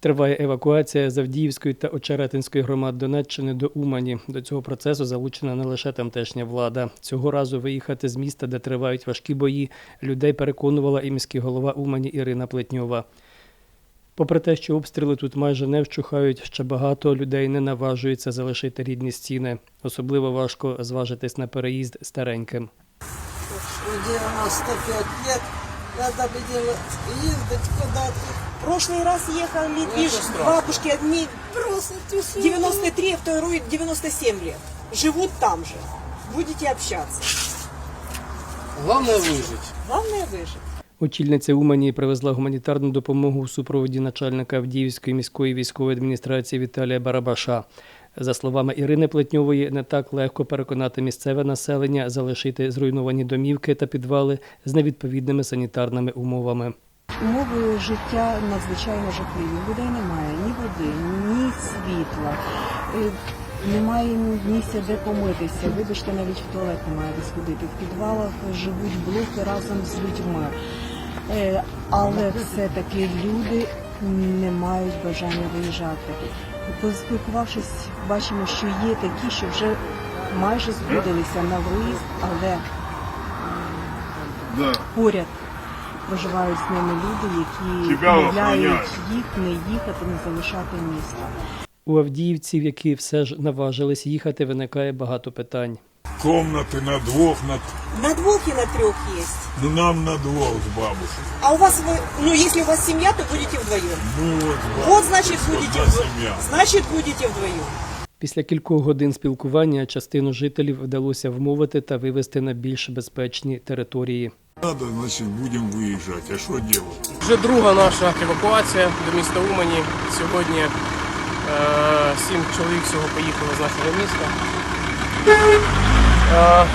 Триває евакуація з Авдіївської та Очеретинської громад Донеччини до Умані. До цього процесу залучена не лише тамтешня влада. Цього разу виїхати з міста, де тривають важкі бої, людей переконувала і міський голова Умані Ірина Плетньова. Попри те, що обстріли тут майже не вщухають, ще багато людей не наважується залишити рідні стіни. Особливо важко зважитись на переїзд стареньким. В 95 лет надо было ездить куда-то Прошлый раз ехали, Это видишь, страшно. бабушки одни Просто тишина. 93, а второй 97 лет. Живут там же. Будете общаться. Главное выжить. Главное выжить. Очільниця Умані привезла гуманітарну допомогу у супроводі начальника Авдіївської міської військової адміністрації Віталія Барабаша. За словами Ірини Плетньової, не так легко переконати місцеве населення залишити зруйновані домівки та підвали з невідповідними санітарними умовами. Умови життя надзвичайно жахливі. Людей немає ні води, ні світла. Е, Немає місця, де помитися. Вибачте, навіть в туалет немає де сходити. В підвалах живуть блоки разом з людьми. Е, Але все-таки люди не мають бажання виїжджати. Поспілкувавшись, бачимо, що є такі, що вже майже згодилися на виїзд, але поряд проживають з ними люди, які Тебя їх не їхати, не залишати міста. У авдіївців, які все ж наважились їхати, виникає багато питань. Комнаты на двух, на... На двух и на трех есть. ну нам на двух с бабушкой. А у вас, вы, ну если у вас семья, то будете вдвоем. Ну вот, с Вот значит будете одна вдвоем. Значит будете вдвоем. Після кількох годин спілкування частину жителів вдалося вмовити та вивезти на більш безпечні території. Надо, значит, будем выезжать. А что делать? Вже друга наша евакуація до міста Умані. Сьогодні е, сім чоловік всього поїхали з нашого міста. Е,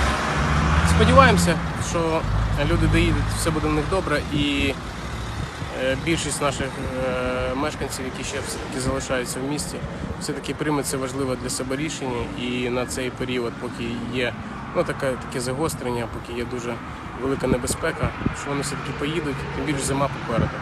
сподіваємося, що люди доїдуть, все буде в них добре і е, більшість наших е, мешканців, які ще все-таки залишаються в місті, все-таки прийме це важливе для себе рішення і на цей період, поки є ну, таке, таке загострення, поки є дуже велика небезпека, що вони все-таки поїдуть, тим більше зима попереду.